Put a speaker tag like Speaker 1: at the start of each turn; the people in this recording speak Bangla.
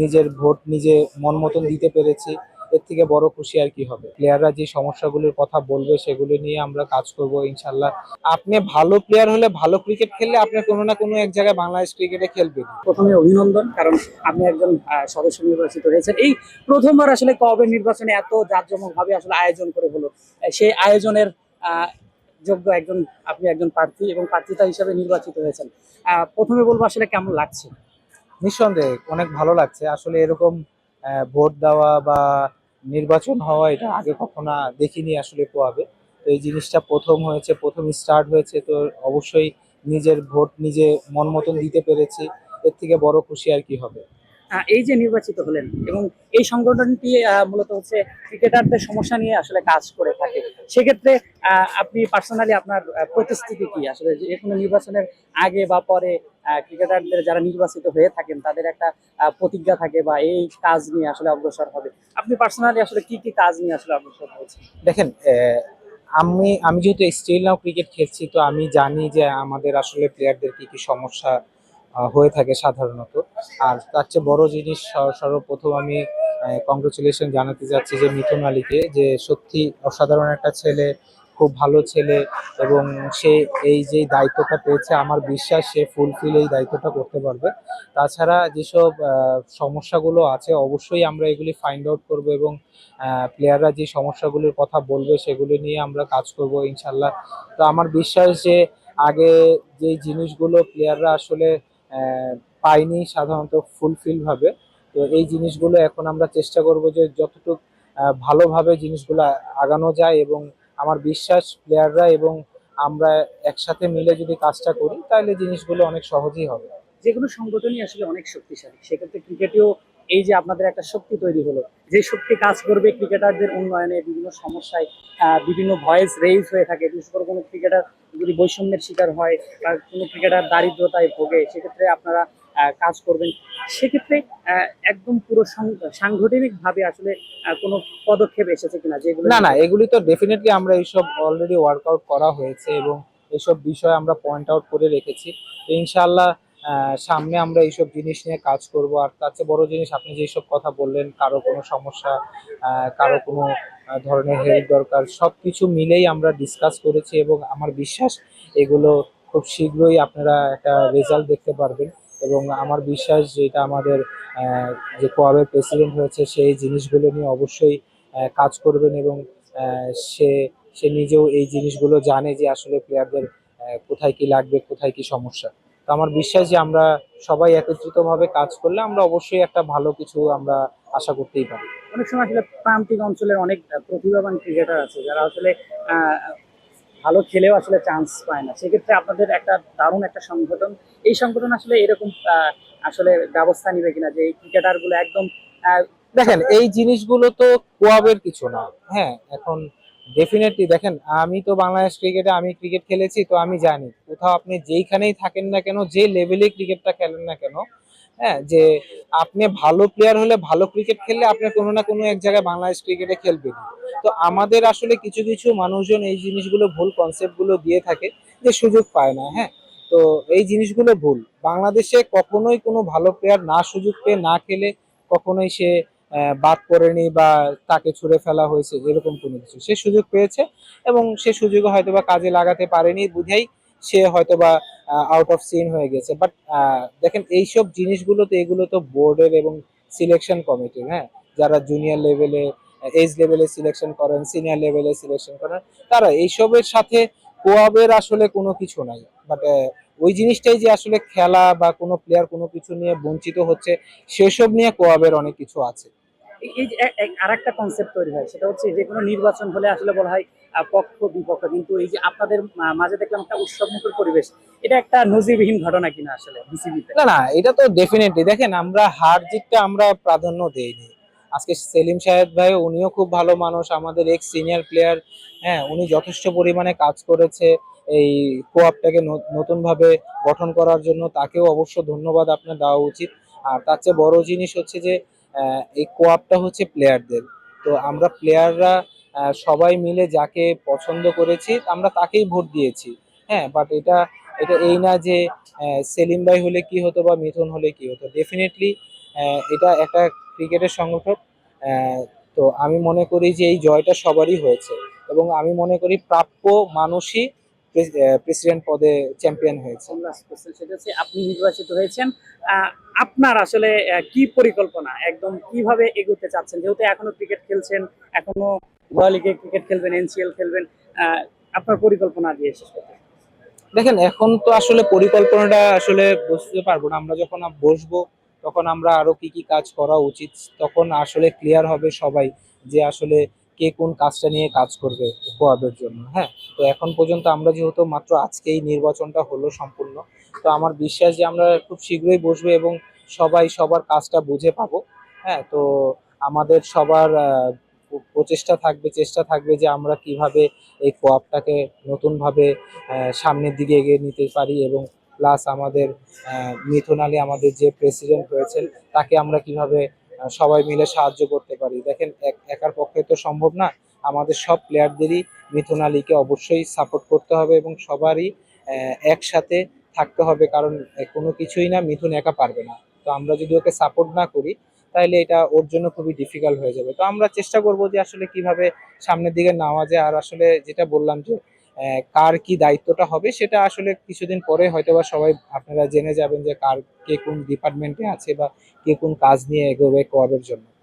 Speaker 1: নিজের ভোট নিজে মন মতন দিতে পেরেছি, এর থেকে বড় খুশি আর কি হবে। প্লেয়াররা যে সমস্যাগুলোর কথা বলবে, সেগুলো নিয়ে আমরা কাজ করব ইনশাল্লাহ আপনি ভালো প্লেয়ার হলে ভালো ক্রিকেট খেললে আপনি কোনো না কোনো এক জায়গায় বাংলাদেশ ক্রিকেটে খেলবেন।
Speaker 2: প্রথমে অভিনন্দন, কারণ আপনি একজন সদস্য নির্বাচিত হয়েছেন। এই প্রথমবার আসলে কবে নির্বাচনে এত জাঁকজমক ভাবে আসলে আয়োজন করে হলো? সেই আয়োজনের যোগ্য একজন, আপনি একজন প্রার্থী এবং প্রার্থিতা হিসেবে নির্বাচিত হয়েছেন। প্রথমে বলব আসলে কেমন লাগছে?
Speaker 1: নিঃসন্দেহে অনেক ভালো লাগছে। আসলে এরকম ভোট দেওয়া বা নির্বাচন হওয়া এটা আগে কখনো দেখিনি আসলে পোয়াবে। তো এই জিনিসটা প্রথম হয়েছে, প্রথম স্টার্ট হয়েছে, তো অবশ্যই নিজের ভোট নিজে মন মতন দিতে পেরেছি। এর থেকে বড় খুশি আর কি হবে।
Speaker 2: এই যে নির্বাচিত হলেন এবং এই সংগঠনটি মূলত হচ্ছে ক্রিকেটারদের সমস্যা নিয়ে আসলে কাজ করে থাকে। সেক্ষেত্রে আপনি পার্সোনালি আপনার প্রতিশ্রুতি কি? আসলে যে কোনো নির্বাচনের আগে বা পরে ক্রিকেটারদের যারা নির্বাচিত হয়ে থাকেন, তাদের একটা প্রতিজ্ঞা থাকে বা এই কাজ নিয়ে আসলে অগ্রসর হবে। আপনি পার্সোনালি আসলে কি কি কাজ নিয়ে আসলে অগ্রসর হয়েছে
Speaker 1: দেখেন আমি আমি যেহেতু স্টিল নাও ক্রিকেট খেলছি, তো আমি জানি যে আমাদের আসলে প্লেয়ারদের কি কি সমস্যা হয়ে থাকে সাধারণত। আর তার চেয়ে বড় জিনিস সর্বপ্রথম আমি কংগ্রেচুলেশন জানাতে যাচ্ছি যে মিথুন আলীকে, যে সত্যি অসাধারণ একটা ছেলে, খুব ভালো ছেলে এবং সে এই যে দায়িত্বটা পেয়েছে, আমার বিশ্বাস সে ফুলফিল এই দায়িত্বটা করতে পারবে। তাছাড়া যেসব সমস্যাগুলো আছে, অবশ্যই আমরা এগুলি ফাইন্ড আউট করব এবং প্লেয়াররা যে সমস্যাগুলোর কথা বলবে, সেগুলি নিয়ে আমরা কাজ করব ইনশাল্লাহ তো আমার বিশ্বাস যে আগে যে জিনিসগুলো প্লেয়াররা আসলে পায়নি সাধারণত ফুলফিল ভাবে। তো এই জিনিসগুলো এখন আমরা চেষ্টা করব যে যতটুকু ভালোভাবে জিনিসগুলো আগানো যায় এবং আমার বিশ্বাস প্লেয়াররা এবং আমরা একসাথে মিলে যদি কাজটা করি, তাহলে জিনিসগুলো অনেক সহজই হবে।
Speaker 2: যে কোনো সংগঠনই আসলে অনেক শক্তিশালী। সেক্ষেত্রে ক্রিকেটেও এই যে আপনাদের একটা শক্তি তৈরি হলো, যে শক্তি কাজ করবে ক্রিকেটারদের উন্নয়নে বিভিন্ন সমস্যায় বিভিন্ন ভয়েস রেইজ হয়ে থাকে। বিশেষ করে কোনো ক্রিকেটার যদি বৈষম্যের শিকার হয় বা কোনো ক্রিকেটার দারিদ্রতায় ভোগে, সেক্ষেত্রে আপনারা কাজ করবেন, সেক্ষেত্রে একদম পুরো সাংগঠনিক ভাবে আসলে কোনো পদক্ষেপ এসেছে কিনা যেগুলো
Speaker 1: না না, এগুলি তো ডেফিনেটলি আমরা এইসব অলরেডি ওয়ার্কআউট করা হয়েছে এবং এইসব বিষয় আমরা পয়েন্ট আউট করে রেখেছি। তো ইনশাআল্লাহ সামনে আমরা এইসব জিনিস নিয়ে কাজ করব। আর তার চেয়ে বড় জিনিস, আপনি যেসব কথা বললেন, কারও কোনো সমস্যা কারও কোনো ধরনের হেল্প দরকার সব কিছু মিলেই আমরা ডিসকাস করেছি এবং আমার বিশ্বাস এগুলো খুব শীঘ্রই আপনারা একটা রেজাল্ট দেখতে পারবেন। এবং আমার বিশ্বাস যেটা আমাদের যে কোয়াবের প্রেসিডেন্ট হয়েছে, সেই জিনিসগুলো নিয়ে অবশ্যই কাজ করবেন এবং সে সে নিজেও এই জিনিসগুলো জানে যে আসলে প্লেয়ারদের কোথায় কি লাগবে, কোথায় কি সমস্যা। তো আমার বিশ্বাস যে আমরা সবাই একত্রিতভাবে কাজ করলে আমরা অবশ্যই একটা ভালো কিছু আমরা আশা করতেই পারি।
Speaker 2: অনেক সময় আসলে প্রান্তিক অঞ্চলের অনেক প্রতিভাবান ক্রিকেটার আছে, যারা আসলে ভালো খেলেও আসলে চান্স পায় না। সেক্ষেত্রে আপনাদের একটা দারুণ একটা সংগঠন। এই সংগঠন আসলে এরকম আসলে ব্যবস্থা নিবে কিনা? যে এই ক্রিকেটারগুলো একদম
Speaker 1: দেখেন, এই জিনিসগুলো তো কোয়াবের কিছু না। হ্যাঁ এখন ডেফিনেটলি দেখেন, আমি তো বাংলাদেশ ক্রিকেটে, আমি ক্রিকেট খেলেছি, তো আমি জানি। কোথাও আপনি যেইখানেই থাকেন না কেন, যে লেভেলে ক্রিকেটটা খেলেন না কেন হ্যাঁ যে আপনি ভালো প্লেয়ার হলে ভালো ক্রিকেট খেললে আপনি কোনো না কোনো এক জায়গায় বাংলাদেশ ক্রিকেটে খেলবেন। তো আমাদের আসলে কিছু কিছু মানুষজন এই জিনিসগুলো ভুল কনসেপ্টগুলো দিয়ে থাকে যে সুযোগ পায় না হ্যাঁ? তো এই জিনিসগুলো ভুল। বাংলাদেশে কখনোই কোনো ভালো প্লেয়ার না সুযোগ পেয়ে না খেলে কখনোই সে বাদ পড়েনি বা তাকে ছুড়ে ফেলা হয়েছে, এরকম কোনো কিছু। সে সুযোগ পেয়েছে এবং সে সুযোগে হয়তো বা কাজে লাগাতে পারেনি, বুঝেই সে হয়তো বা আউট অফ সিন হয়ে গেছে। বাট দেখেন, এইসব জিনিসগুলো তো এগুলো তো বোর্ডের এবং সিলেকশন কমিটির হ্যাঁ? যারা জুনিয়র লেভেলে এজ লেভেলে সিলেকশন করেন সিনিয়র লেভেলে সিলেকশন করেন, তারা এইসবের সাথে কোয়াবের আসলে কোনো কিছু নাই। বাট ওই জিনিসটাই যে আসলে খেলা বা কোনো প্লেয়ার কোনো কিছু নিয়ে বঞ্চিত হচ্ছে, সেসব নিয়ে কোয়াবের অনেক কিছু আছে।
Speaker 2: এই- যে আর একটা কনসেপ্ট তৈরি হয়, সেটা হচ্ছে যে কোনো নির্বাচন হলে আসলে বলা হয় পক্ষ, বিপক্ষ। কিন্তু এই যে আপনাদের মাঝে দেখলাম একটা উৎসবমুখর পরিবেশ, এটা একটা নজিরবিহীন ঘটনা কিনা আসলে বিসিবিতে?
Speaker 1: না না, এটা তো ডেফিনেটলি দেখেন, আমরা হার জিতটা আমরা প্রাধান্য দেইনি। আজকে সেলিম সাহেব ভাই, উনিও খুব ভালো মানুষ। আমাদের এক্স সিনিয়র প্লেয়ার হ্যাঁ উনি যথেষ্ট পরিমাণে কাজ করেছে এই কোয়াপটাকে নতুন ভাবে গঠন করার জন্য। তাকেও অবশ্য ধন্যবাদ আপনার দেওয়া উচিত। আর তার চেয়ে বড় জিনিস হচ্ছে যে এই কোয়াপটা হচ্ছে প্লেয়ারদের তো আমরা প্লেয়াররা সবাই মিলে যাকে পছন্দ করেছি, আমরা তাকেই ভোট দিয়েছি। হ্যাঁ বাট এটা এটা এই না যে সেলিম ভাই হলে কি হতো বা মিথুন হলে কি হতো। ডেফিনেটলি এটা একটা ক্রিকেটের সংগঠক তো আমি মনে করি যে এই জয়টা সবারই হয়েছে। এবং আমি মনে করি প্রাপ্য মানুষই প্রেসিডেন্ট পদে চ্যাম্পিয়ন হয়েছে।
Speaker 2: সেটা হচ্ছে আপনি নির্বাচিত হয়েছেন। আপনার আসলে কি পরিকল্পনা? একদম কীভাবে এগোতে চাচ্ছেন? যেহেতু এখনও ক্রিকেট খেলছেন এখনও লিগে ক্রিকেট খেলবেন এনসিএল খেলবেন আপনার পরিকল্পনা দিয়ে শেষ করতে
Speaker 1: দেখেন এখন তো আসলে পরিকল্পনাটা আসলে বুঝতে পারব না। আমরা যখন বসবো তখন আমরা আরও কি কি কাজ করা উচিত তখন আসলে ক্লিয়ার হবে সবাই যে আসলে কে কোন কাজটা নিয়ে কাজ করবে কোয়াবের জন্য হ্যাঁ? তো এখন পর্যন্ত আমরা যেহেতু মাত্র আজকেই নির্বাচনটা হলো সম্পূর্ণ, তো আমার বিশ্বাস যে আমরা খুব শীঘ্রই বসবো এবং সবাই সবার কাজটা বুঝে পাবো হ্যাঁ? তো আমাদের সবার প্রচেষ্টা থাকবে, চেষ্টা থাকবে যে আমরা কীভাবে এই কোয়াবটাকে নতুনভাবে সামনের দিকে এগিয়ে নিতে পারি এবং প্লাস আমাদের মিথুন আলী আমাদের যে প্রেসিডেন্ট হয়েছেন তাকে আমরা কীভাবে সবাই মিলে সাহায্য করতে পারি। দেখেন, এক- একার পক্ষে তো সম্ভব না। আমাদের সব প্লেয়ারদেরই মিথুন আলীকে অবশ্যই সাপোর্ট করতে হবে এবং সবারই একসাথে থাকতে হবে কারণ কোনো কিছুই না মিথুন একা পারবে না। তো আমরা যদি ওকে সাপোর্ট না করি তাহলে এটা ওর জন্য খুবই ডিফিকাল্ট হয়ে যাবে। তো আমরা চেষ্টা করব যে আসলে কীভাবে সামনের দিকে নেওয়া যায়। আর আসলে যেটা বললাম যে কার কি দায়িত্বটা হবে সেটা আসলে কিছুদিন পরে হয়তো বা সবাই আপনারা জেনে যাবেন যে কার কে কোন ডিপার্টমেন্টে আছে বা কে কোন কাজ নিয়ে এগোবে কোয়াবের জন্য।